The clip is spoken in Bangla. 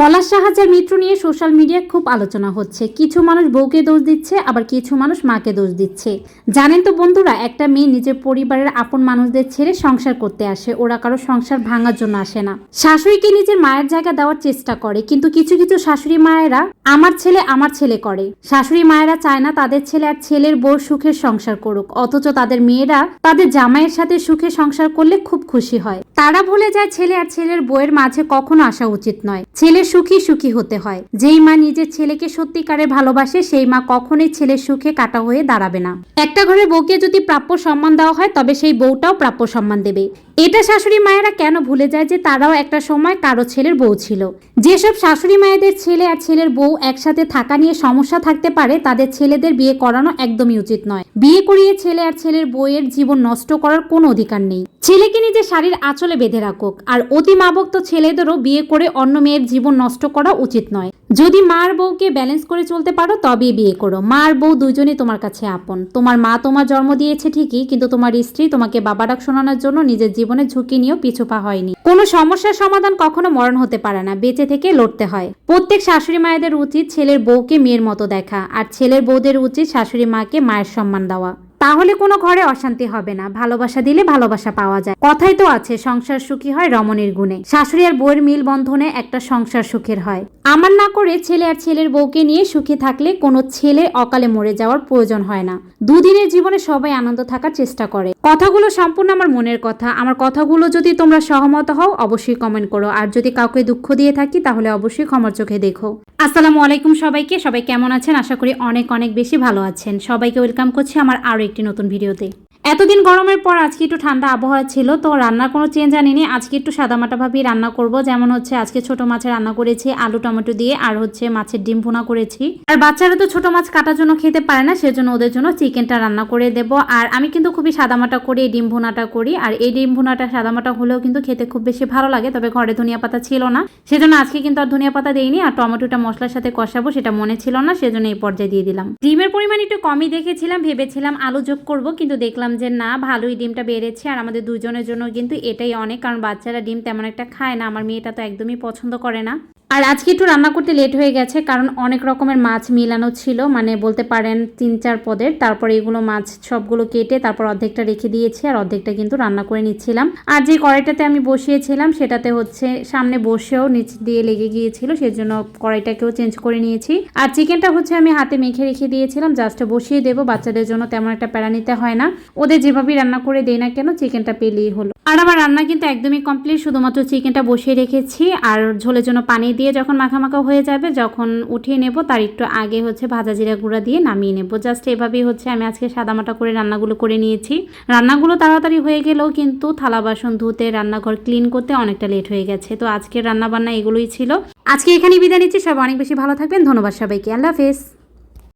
পলাশ সাহায্যের মৃত্যু নিয়ে সোশ্যাল মিডিয়ায় খুব আলোচনা হচ্ছে। কিছু মানুষ বউকে দোষ দিচ্ছে, আবার কিছু মানুষ মাকে দোষ দিচ্ছে। জানেন তো বন্ধুরা, একটা মেয়ে নিজের পরিবারের আপন মানুষদের ছেড়ে সংসার করতে আসে। ওরা কারও সংসার ভাঙার জন্য আসে না। শাশুড়িকে নিজের মায়ের জায়গা দেওয়ার চেষ্টা করে, কিন্তু কিছু কিছু শাশুড়ি মায়েরা আমার ছেলে আমার ছেলে করে। শাশুড়ি মায়েরা চায় না তাদের ছেলে আর ছেলের বউ সুখের সংসার করুক, অথচ তাদের মেয়েরা তাদের জামাইয়ের সাথে সুখে সংসার করলে খুব খুশি হয়। তারা ভুলে যায় ছেলে আর ছেলের বউয়ের মাঝে কখনো আসা উচিত নয়। ছেলে সুখী সুখী হতে হয়। যেই মা নিজের ছেলেকে সত্যিকারে ভালোবাসে, সেই মা কখনোই ছেলের সুখে কাটা হয়ে দাঁড়াবে না। একটা ঘরে বউকে যদি প্রাপ্য সম্মান দেওয়া হয়, তবে সেই বউটাও প্রাপ্য সম্মান দেবে। এটা শাশুড়ি মায়েরা কেন ভুলে যায় যে তারাও একটা সময় কারও ছেলের বউ ছিল? যেসব শাশুড়ি মায়েদের ছেলে আর ছেলের বউ একসাথে থাকা নিয়ে সমস্যা থাকতে পারে, তাদের ছেলেদের বিয়ে করানো একদমই উচিত নয়। বিয়ে করিয়ে ছেলে আর ছেলের বউয়ের জীবন নষ্ট করার কোনো অধিকার নেই। ছেলেকে নিজে শাড়ির আঁচলে বেঁধে রাখুক, আর অতি মাবক্ত ছেলেদেরও বিয়ে করে অন্য মেয়ের জীবন নষ্ট করা উচিত নয়। যদি মার বউকে ব্যালেন্স করে চলতে পারো, তবেই বিয়ে করো। মার বউ দুজনেই তোমার কাছে আপন। তোমার মা তোমার জন্ম দিয়েছে ঠিকই, কিন্তু তোমার স্ত্রী তোমাকে বাবা ডাক শোনানোর জন্য নিজের জীবনের ঝুঁকি নিয়েও পিছু পা হয়নি। কোনো সমস্যার সমাধান কখনো মরণ হতে পারে না, বেঁচে থেকে লড়তে হয়। প্রত্যেক শাশুড়ি মায়েদের উচিত ছেলের বউকে মেয়ের মতো দেখা, আর ছেলের বউদের উচিত শাশুড়ি মাকে মায়ের সম্মান দেওয়া। তাহলে কোনো ঘরে অশান্তি হবে না। ভালোবাসা দিলে ভালোবাসা পাওয়া যায়। কথাই তো আছে, সংসার সুখী হয় রমণীর গুণে। শাশুড়ি আর বউয়ের মিল বন্ধনে একটা সংসার সুখের হয়। আমার না করে ছেলে আর ছেলের বউকে নিয়ে সুখী থাকলে কোনো ছেলে অকালে মরে যাওয়ার প্রয়োজন হয় না। দুদিনের জীবনে সবাই আনন্দ থাকার চেষ্টা করে। কথাগুলো সম্পূর্ণ আমার মনের কথা। আমার কথাগুলো যদি তোমরা সহমত হও, অবশ্যই কমেন্ট করো। আর যদি কাউকে দুঃখ দিয়ে থাকি, তাহলে অবশ্যই ক্ষমার চোখে দেখো। আসসালামু আলাইকুম সবাইকে। সবাই কেমন আছেন? আশা করি অনেক অনেক বেশি ভালো আছেন। সবাইকে ওয়েলকাম করছি আমার আরও একটি নতুন ভিডিওতে। এতদিন গরমের পর আজকে একটু ঠান্ডা আবহাওয়া ছিল, তো রান্নার কোনো চেঞ্জ আনিনি। আজকে একটু সাদামাটাভাবেই রান্না করব, যেমন হচ্ছে আজকে ছোট মাছের রান্না করেছি, আলু টমেটো দিয়ে, আর হচ্ছে মাছের ডিম ভুনা করেছি। আর বাচ্চারা তো ছোট মাছ কাটার জন্য খেতে পারে না, সেজন্য ওদের জন্য চিকেনটা রান্না করে দেব। আর আমি কিন্তু খুবই সাদামাটা করে এই ডিম ভুনাটা করি, আর এই ডিম ভুনাটা সাদামাটা হলেও কিন্তু খেতে খুব বেশি ভালো লাগে, তবে ঘরে ধনিয়া পাতা ছিল না। সেজন্য আজকে কিন্তু আর ধনিয়া পাতা দেইনি, আর টমেটোটা মশলার সাথে কষাবো সেটা মনে ছিল না, সেজন্য এই পর্যায়ে দিয়ে দিলাম। ডিমের পরিমাণ একটু কমই দেখেছিলাম, ভেবেছিলাম আলু যোগ করব, কিন্তু দেখলাম যে না, ভালোই ডিমটা বেড়েছে আর আমাদের দুজনের জন্য কিন্তু এটাই অনেক। কারণ বাচ্চারা ডিম তেমন একটা খায় না। আমার মেয়েটা তো একদমই পছন্দ করে না। আর আজকে একটু রান্না করতে লেট হয়ে গেছে, কারণ অনেক রকমের মাছ মিলানো ছিল মানে বলতে পারেন তিন চার পদের। তারপর এগুলো মাছ সবগুলো কেটে তারপর অর্ধেকটা রেখে দিয়েছি, আর অর্ধেকটা কিন্তু রান্না করে নিচ্ছিলাম। আর যে কড়াইটাতে আমি বসিয়েছিলাম, সেটাতে হচ্ছে সামনে বসেও নিচ দিয়ে লেগে গিয়েছিল, সেজন্য কড়াইটাকেও চেঞ্জ করে নিয়েছি। আর চিকেনটা হচ্ছে আমি হাতে মেখে রেখে দিয়েছিলাম জাস্ট বসিয়ে দেবো, বাচ্চাদের জন্য তেমন একটা প্যারা নিতে হয় না। ওদের যেভাবেই রান্না করে দেয় না কেন চিকেনটা পেলেই হলো। আর আমার রান্না কিন্তু একদমই কমপ্লিট শুধুমাত্র চিকেনটা বসিয়ে রেখেছি, আর ঝোলের জন্য পানি দিয়ে যখন মাখা মাখা হয়ে যাবে, যখন উঠিয়ে নেব, তার একটু আগে হচ্ছে ভাজা জিরা গুঁড়া দিয়ে নামিয়ে নেব। জাস্ট এভাবেই হচ্ছে আমি আজকে সাদামাটা করে রান্নাগুলো করে নিয়েছি। রান্নাগুলো তাড়াতাড়ি হয়ে গেলেও কিন্তু থালা বাসন ধুতে, রান্নাঘর ক্লিন করতে অনেকটা লেট হয়ে গেছে। তো আজকের রান্নাবান্না এগুলোই ছিল। আজকে এখানে বিদায় নিচ্ছি। সবাই অনেক বেশি ভালো থাকবেন। ধন্যবাদ সবাইকে। আল্লাহ হাফেজ।